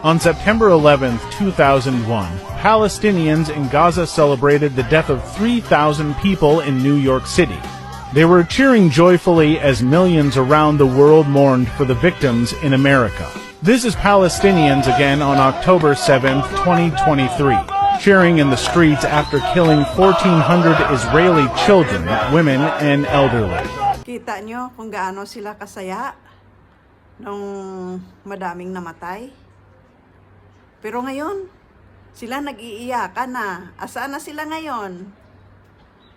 On September 11, 2001, Palestinians in Gaza celebrated the death of 3,000 people in New York City. They were cheering joyfully as millions around the world mourned for the victims in America. This is Palestinians again on October 7, 2023, cheering in the streets after killing 1,400 Israeli children, women, and elderly. Kita nyo kung gaano sila kasaya nung madaming namatay. Pero ngayon, sila nag-iiyakan na. Asaan na sila ngayon?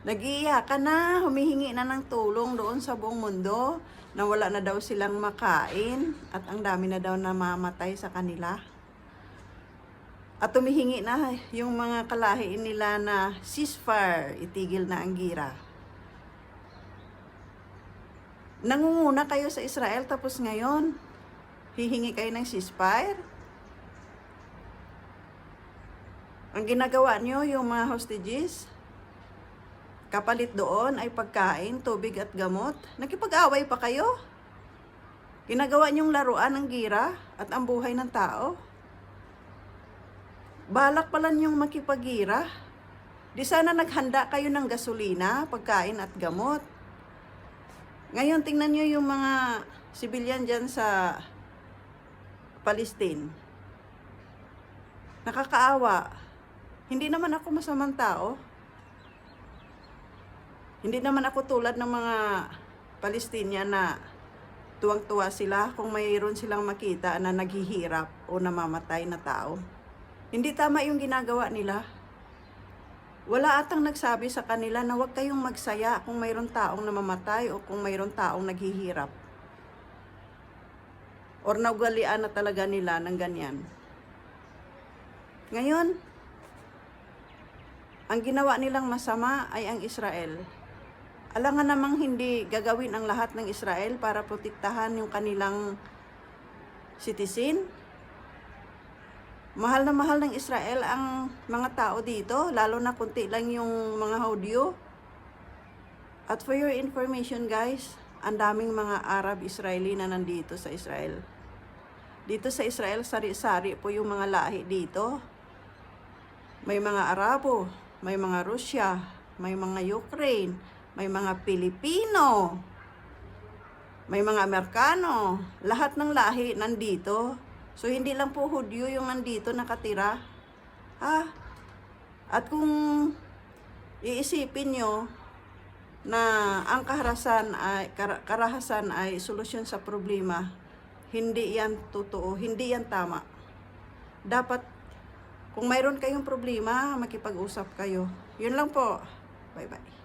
Nag-iiyakan na, humihingi na ng tulong doon sa buong mundo na wala na daw silang makain at ang dami na daw namamatay sa kanila. At tumihingi na yung mga kalahi nila na ceasefire, itigil na ang gira. Nangunguna kayo sa Israel tapos ngayon, hihingi kayo ng ceasefire? Ang ginagawa nyo, yung mga hostages, kapalit doon ay pagkain, tubig at gamot. Nakipag-away pa kayo? Ginagawa nyong laruan ng gira at ang buhay ng tao? Balak pala nyong makipagira? Di sana naghanda kayo ng gasolina, pagkain at gamot. Ngayon, tingnan nyo yung mga sibilyan dyan sa Palestine. Nakakaawa. Hindi naman ako masamang tao. Hindi naman ako tulad ng mga Palestinian na tuwang-tuwa sila kung mayroon silang makita na naghihirap o namamatay na tao. Hindi tama yung ginagawa nila. Wala atang nagsabi sa kanila na huwag kayong magsaya kung mayroon taong namamatay o kung mayroon taong naghihirap. Or naugalian na talaga nila ng ganyan. Ngayon, ang ginawa nilang masama ay ang Israel. Alangan namang hindi gagawin ang lahat ng Israel para protektahan yung kanilang citizen. Mahal na mahal ng Israel ang mga tao dito, lalo na kunti lang yung mga Hudyo. At for your information guys, ang daming mga Arab-Israeli na nandito sa Israel. Dito sa Israel, sari-sari po yung mga lahi dito. May mga Arabo, may mga Rusya, may mga Ukraine, may mga Pilipino, may mga Amerikano. Lahat ng lahi nandito. So, hindi lang po Hudyo yung nandito nakatira. Ha? At kung iisipin nyo na ang kaharasan ay, kar- karahasan ay solusyon sa problema, hindi yan totoo, hindi yan tama. Dapat, kung mayroon kayong problema, makipag-usap kayo. Yun lang po. Bye-bye.